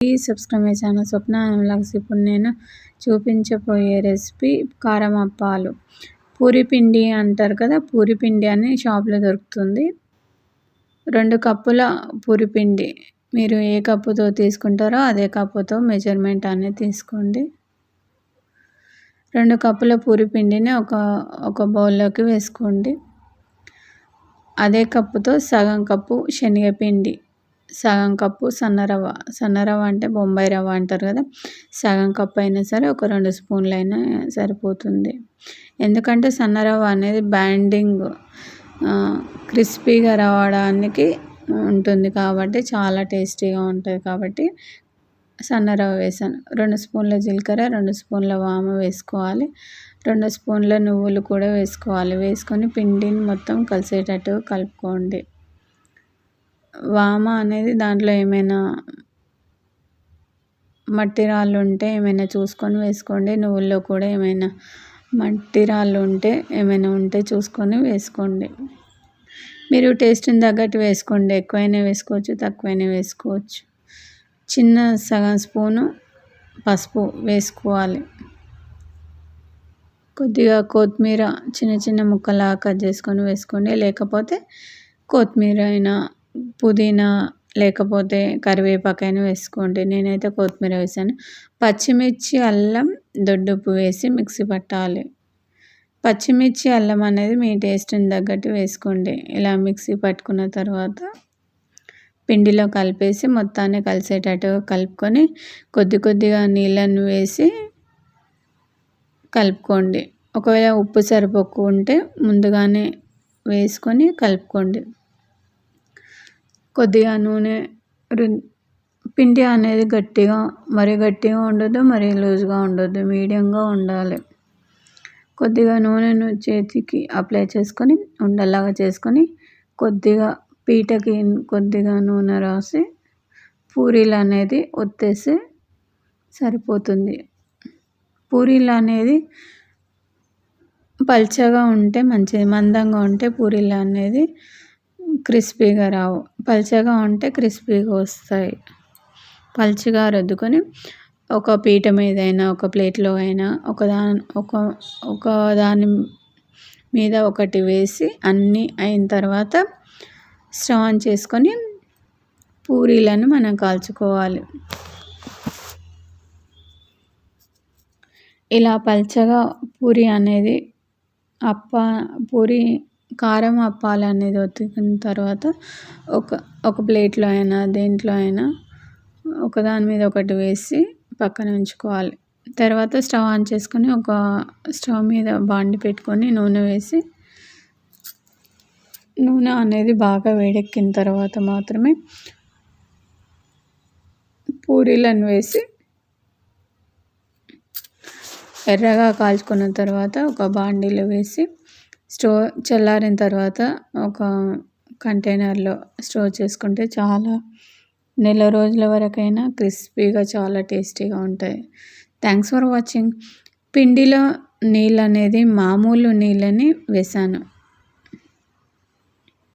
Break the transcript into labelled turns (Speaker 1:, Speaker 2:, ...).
Speaker 1: Please subscribe my channel Swapna logs ఇప్పుడు నేను చూపించబోయే రెసిపీ కారం అప్పాలు పూరి పిండి అంటారు కదా పూరి పిండి అని షాప్లో దొరుకుతుంది. రెండు కప్పుల పూరి పిండి. మీరు ఏ కప్పుతో తీసుకుంటారో అదే కప్పుతో మెజర్మెంట్ అనేది తీసుకోండి. రెండు కప్పుల పూరి పిండిని ఒక ఒక బౌల్లోకి వేసుకోండి. అదే కప్పుతో సగం కప్పు శనగపిండి. సగం కప్పు సన్న రవ్వ. సన్న రవ్వ అంటే బొంబాయి రవ్వ అంటారు కదా. సగం కప్పు అయినా సరే ఒక రెండు స్పూన్లు అయినా సరిపోతుంది. ఎందుకంటే సన్న రవ్వ అనేది బ్యాండింగ్ క్రిస్పీగా రావడానికి ఉంటుంది కాబట్టి చాలా టేస్టీగా ఉంటుంది కాబట్టి సన్న రవ్వ వేసాను. రెండు స్పూన్ల జీలకర్ర రెండు స్పూన్ల వామ వేసుకోవాలి. రెండు స్పూన్ల నువ్వులు కూడా వేసుకోవాలి. వేసుకొని పిండిని మొత్తం కలిసేటట్టు కలుపుకోండి. వామ అనేది దాంట్లో ఏమైనా మట్టి రాళ్ళు ఉంటే ఏమైనా చూసుకొని వేసుకోండి. నువ్వుల్లో కూడా ఏమైనా మట్టి రాళ్ళు ఉంటే ఏమైనా ఉంటే చూసుకొని వేసుకోండి. మీరు టేస్ట్ని తగ్గట్టు వేసుకోండి. ఎక్కువైనా వేసుకోవచ్చు తక్కువైనా వేసుకోవచ్చు. చిన్న సగం స్పూను పసుపు వేసుకోవాలి. కొద్దిగా కొత్తిమీర చిన్న చిన్న ముక్కలా కట్ చేసుకొని వేసుకోండి. లేకపోతే కొత్తిమీర అయినా పుదీనా లేకపోతే కరివేపాకైనా వేసుకోండి. నేనైతే కొత్తిమీర వేసాను. పచ్చిమిర్చి అల్లం దొడ్డుప్పు వేసి మిక్సీ పట్టాలి. పచ్చిమిర్చి అల్లం అనేది మీ టేస్ట్ని తగ్గట్టు వేసుకోండి. ఇలా మిక్సీ పట్టుకున్న తర్వాత పిండిలో కలిపేసి మొత్తాన్ని కలిసేటట్టు కలుపుకొని కొద్ది కొద్దిగా నీళ్ళను వేసి కలుపుకోండి. ఒకవేళ ఉప్పు సరిపోకుంటే ముందుగానే వేసుకొని కలుపుకోండి. కొద్దిగా నూనె పిండి అనేది గట్టిగా మరీ గట్టిగా ఉండదు మరీ లూజ్గా ఉండదు మీడియంగా ఉండాలి. కొద్దిగా నూనెను చేతికి అప్లై చేసుకొని ఉండలాగా చేసుకొని కొద్దిగా పీటకి కొద్దిగా నూనె రాసి పూరీలు అనేది ఒత్తేసి సరిపోతుంది. పూరీలు అనేది పల్చగా ఉంటే మంచిది మందంగా ఉంటే పూరీలు అనేది క్రిస్పీగా రావు. పల్చగా ఉంటే క్రిస్పీగా వస్తాయి. పల్చగా రుద్దుకొని ఒక పీట మీద అయినా ఒక ప్లేట్లో అయినా ఒక దాని ఒక ఒక దాని మీద ఒకటి వేసి అన్నీ అయిన తర్వాత స్టవ్ ఆన్ చేసుకొని పూరీలను మనం కాల్చుకోవాలి. ఇలా పల్చగా పూరి అనేది అప్ప పూరి కారం అప్పాలు అనేది ఒత్తికిన తర్వాత ఒక ఒక ప్లేట్లో అయినా దేంట్లో అయినా ఒకదాని మీద ఒకటి వేసి పక్కన ఉంచుకోవాలి. తర్వాత స్టవ్ ఆన్ చేసుకొని ఒక స్టవ్ మీద బాండి పెట్టుకొని నూనె వేసి నూనె అనేది బాగా వేడెక్కిన తర్వాత మాత్రమే పూరీలను వేసి ఎర్రగా కాల్చుకున్న తర్వాత ఒక బాండీలో వేసి స్టోర్ చల్లారిన తర్వాత ఒక కంటైనర్లో స్టోర్ చేసుకుంటే చాలా నెల రోజుల వరకైనా క్రిస్పీగా చాలా టేస్టీగా ఉంటాయి. Thanks for watching. పిండిలో నీళ్ళు అనేది మామూలు నీళ్ళని వేసాను.